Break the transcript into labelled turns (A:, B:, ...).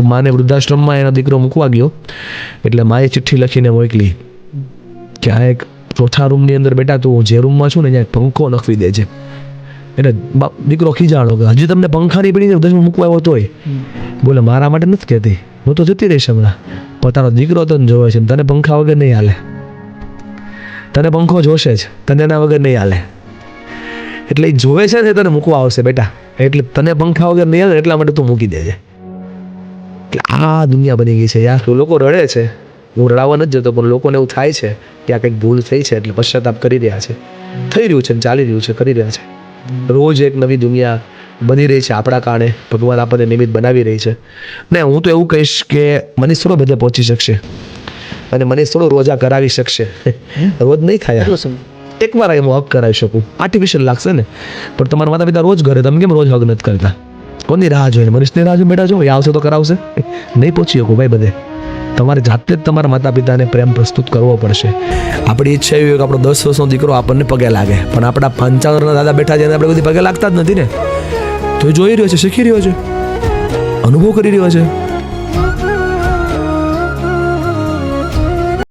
A: માને વૃદ્ધાશ્રમમાં એનો દીકરો મૂકવા ગયો, એટલે માએ ચિઠ્ઠી લખીને મોકલી. કે આ એક ચોથા રૂમની અંદર બેટા તું જે રૂમમાં છું ને ત્યાં પંખો નખવી દે છે એટલે દીકરો ખીજાણો કે હજી તમને પંખાની પીડીને વૃદ્ધાશ્રમ મૂકવા આવ્યો તોય બોલે, મારા માટે નથી કહેતી. હું તો જતી રહીશ હમણાં. પણ તારો દીકરો તને જોવે છે તને પંખા વગર નહીં હાલે. તને પંખો જોશે જ, તને એના વગર નહીં હાલે. એટલે એ જોવે છે ને તને મૂકવા આવશે બેટા. એટલે તને પંખા વગર નહીં હાલે એટલા માટે તું મૂકી દેજે. એટલે આ દુનિયા બની ગઈ છે યાર. લોકો રડે છે. હું રડાવવા નથી જતો પણ લોકોને એવું થાય છે કે આ કંઈક ભૂલ થઈ છે એટલે પશ્ચાતાપ કરી રહ્યા છે. થઈ રહ્યું છે ચાલી રહ્યું છે કરી રહ્યા છે. રોજ એક નવી દુનિયા બની રહી છે આપણા કારણે. ભગવાન આપણને નિમિત્ત બનાવી રહી છે. ને હું તો એવું કહીશ કે મનીષ થોડો બધે પહોંચી શકશે. અને મને થોડો રોજા કરાવી શકશે. રોજ નહીં
B: સમય
A: એકવાર હું હક કરાવી શકું. આર્ટિફિશિયલ લાગશે ને. પણ તમારા માતા પિતા રોજ ઘરે તમે કેમ રોજ હક નથી કરતા? કોની રાહ જોઈને મનીષની રાહ જો બેટા જો એ આવશે તો કરાવશે. નહીં પહોંચી શકું ભાઈ બધે. તમારે જાતે જ તમારા માતા પિતાને પ્રેમ પ્રસ્તુત કરવો પડશે. આપણી ઈચ્છા એવી કે આપણો દસ વર્ષનો દીકરો આપણને પગે લાગે. પણ આપણા પંચાવનના દાદા બેઠા એને આપણે બધી પગે લાગતા જ નથી ને. તો જોઈ રહ્યો છે, શીખી રહ્યો છે. અનુભવ કરી રહ્યો છે.